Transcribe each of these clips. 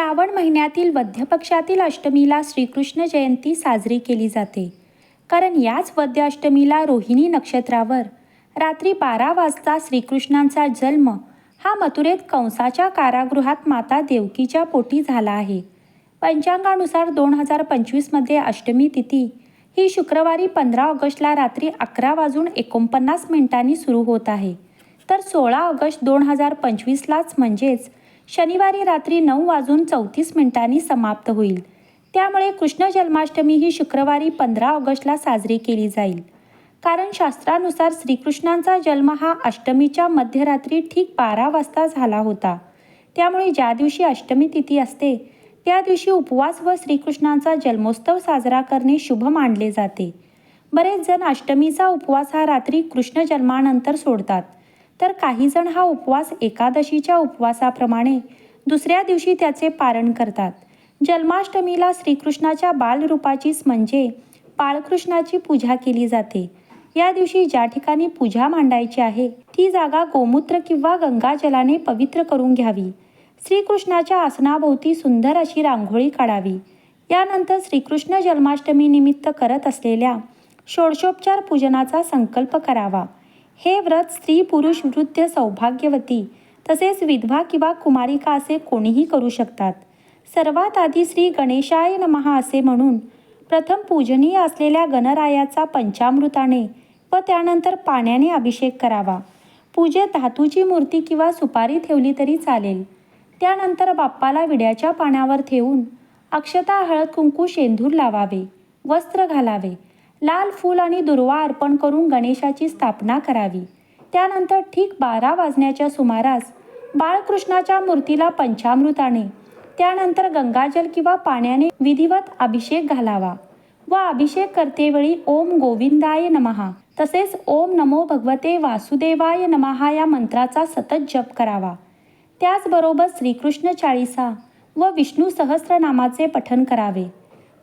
श्रावण महिन्यातील वद्य पक्षातील अष्टमीला श्रीकृष्ण जयंती साजरी केली जाते. कारण याच वद्य अष्टमीला रोहिणी नक्षत्रावर रात्री बारा वाजता श्रीकृष्णांचा जन्म हा मथुरेत कंसाच्या कारागृहात माता देवकीच्या पोटी झाला आहे. पंचांगानुसार दोन हजार पंचवीसमध्ये अष्टमी तिथी ही शुक्रवारी पंधरा ऑगस्टला रात्री अकरा वाजून एकोणपन्नास मिनिटांनी सुरू होत आहे. तर सोळा ऑगस्ट दोन हजार पंचवीसलाच म्हणजेच शनिवारी रात्री नऊ वाजून चौतीस मिनिटांनी समाप्त होईल. त्यामुळे कृष्ण जन्माष्टमी ही शुक्रवारी पंधरा ऑगस्टला साजरी केली जाईल. कारण शास्त्रानुसार श्रीकृष्णांचा जन्म हा अष्टमीच्या मध्यरात्री ठीक बारा वाजता झाला होता. त्यामुळे ज्या दिवशी अष्टमी तिथी असते त्या दिवशी उपवास व श्रीकृष्णांचा जन्मोत्सव साजरा करणे शुभ मानले जाते. बरेच जण अष्टमीचा उपवास हा रात्री कृष्ण जन्मानंतर सोडतात. तर काहीजण हा उपवास एकादशीच्या उपवासाप्रमाणे दुसऱ्या दिवशी त्याचे पारण करतात. जन्माष्टमीला श्रीकृष्णाच्या बालरूपाचीच म्हणजे बाळकृष्णाची पूजा केली जाते. या दिवशी ज्या ठिकाणी पूजा मांडायची आहे ती जागा गोमूत्र किंवा गंगाजलाने पवित्र करून घ्यावी. श्रीकृष्णाच्या आसनाभोवती सुंदर अशी रांगोळी काढावी. यानंतर श्रीकृष्ण जन्माष्टमी निमित्त करत असलेल्या षोडशोपचार पूजनाचा संकल्प करावा. हे व्रत स्त्री पुरुष वृद्ध सौभाग्यवती तसेच विधवा किंवा कुमारिका असे कोणीही करू शकतात. सर्वात आधी श्री गणेशाय नमहा असे म्हणून प्रथम पूजनीय असलेल्या गणरायाचा पंचामृताने व त्यानंतर पाण्याने अभिषेक करावा. पूजेत धातूची मूर्ती किंवा सुपारी ठेवली तरी चालेल. त्यानंतर बाप्पाला विड्याच्या पाण्यावर ठेवून अक्षता हळद कुंकू शेंदूर लावावे वस्त्र घालावे. लाल फूल आणि दुर्वा अर्पण करून गणेशाची स्थापना करावी. त्यानंतर ठीक बारा वाजण्याच्या सुमारास बाळकृष्णाच्या मूर्तीला पंचामृताने त्यानंतर गंगाजल किंवा पाण्याने विधिवत अभिषेक घालावा व अभिषेक करतेवेळी ओम गोविंदाय नमहा. तसेच ओम नमो भगवते वासुदेवाय नमहा या मंत्राचा सतत जप करावा. त्याचबरोबर श्रीकृष्ण चाळीसा व विष्णू सहस्रनामाचे पठन करावे.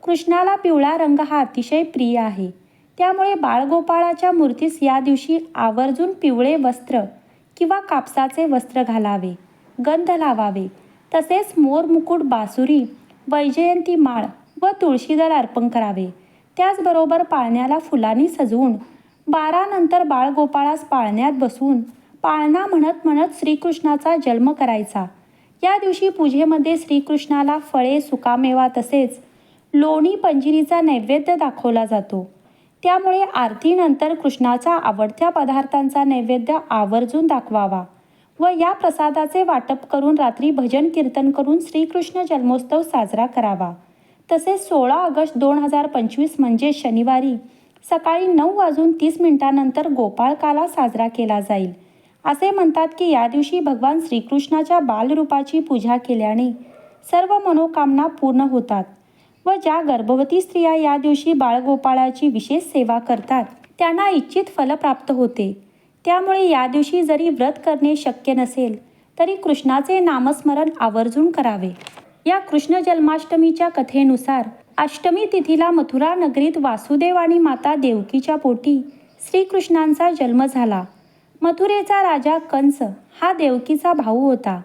कृष्णाला पिवळा रंग हा अतिशय प्रिय आहे. त्यामुळे बाळगोपाळाच्या मूर्तीस या दिवशी आवर्जून पिवळे वस्त्र किंवा कापसाचे वस्त्र घालावे गंध लावावे. तसेच मोर मुकुट बासुरी वैजयंती माळ व तुळशीदल अर्पण करावे. त्याचबरोबर पाळण्याला फुलांनी सजवून बारानंतर बाळगोपाळास पाळण्यात बसून पाळणा म्हणत म्हणत श्रीकृष्णाचा जन्म करायचा. या दिवशी पूजेमध्ये श्रीकृष्णाला फळे सुकामेवा तसेच लोणी पंजिरीचा नैवेद्य दाखवला जातो. त्यामुळे आरतीनंतर कृष्णाचा आवडत्या पदार्थांचा नैवेद्य आवर्जून दाखवावा व या प्रसादाचे वाटप करून रात्री भजन कीर्तन करून श्रीकृष्ण जन्मोत्सव साजरा करावा. तसेच सोळा ऑगस्ट दोन हजार पंचवीस म्हणजे शनिवारी सकाळी नऊ वाजून तीस मिनिटांनंतर गोपाळकाला साजरा केला जाईल. असे म्हणतात की या दिवशी भगवान श्रीकृष्णाच्या बालरूपाची पूजा केल्याने सर्व मनोकामना पूर्ण होतात. व ज्या गर्भवती स्त्रिया या दिवशी बाळगोपाळाची विशेष सेवा करतात त्यांना इच्छित फल प्राप्त होते. त्यामुळे या दिवशी जरी व्रत करणे शक्य नसेल तरी कृष्णाचे नामस्मरण आवर्जून करावे. या कृष्ण जन्माष्टमीच्या कथेनुसार अष्टमी तिथीला मथुरा नगरीत वासुदेव आणि माता देवकीच्या पोटी श्रीकृष्णांचा जन्म झाला. मथुरेचा राजा कंस हा देवकीचा भाऊ होता.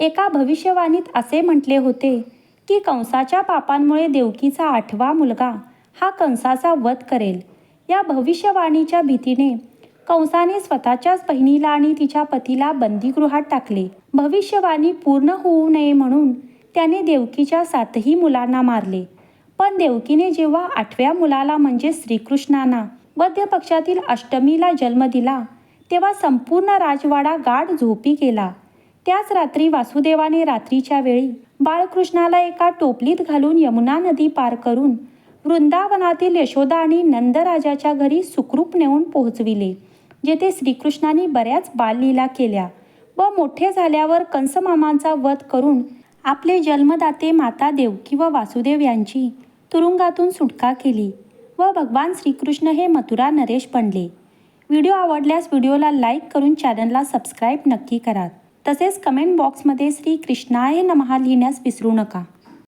एका भविष्यवाणीत असे म्हटले होते की कंसाच्या पापांमुळे देवकीचा आठवा मुलगा हा कंसाचा वध करेल. या भविष्यवाणीच्या भीतीने कंसाने स्वतःच्याच बहिणीला आणि तिच्या पतीला बंदीगृहात टाकले. भविष्यवाणी पूर्ण होऊ नये म्हणून त्याने देवकीच्या सातही मुलांना मारले. पण देवकीने जेव्हा आठव्या मुलाला म्हणजे श्रीकृष्णांना वद्य पक्षातील अष्टमीला जन्म दिला तेव्हा संपूर्ण राजवाडा गाढ झोपी गेला. त्याच रात्री वासुदेवाने रात्रीच्या वेळी बाळकृष्णाला एका टोपलीत घालून यमुना नदी पार करून वृंदावनातील यशोदा आणि नंदराजाच्या घरी सुखरूप नेऊन पोहोचविले जेथे श्रीकृष्णाने बऱ्याच बाललीला केल्या व मोठे झाल्यावर कंसमामांचा वध करून आपले जन्मदाते माता देवकी व वासुदेव यांची तुरुंगातून सुटका केली व भगवान श्रीकृष्ण हे मथुरा नरेश बनले. व्हिडिओ आवडल्यास व्हिडिओला लाईक करून चॅनलला सबस्क्राईब नक्की करा. तसेच कमेंट बॉक्समध्ये श्री कृष्णाय नमहा लिहिण्यास विसरू नका.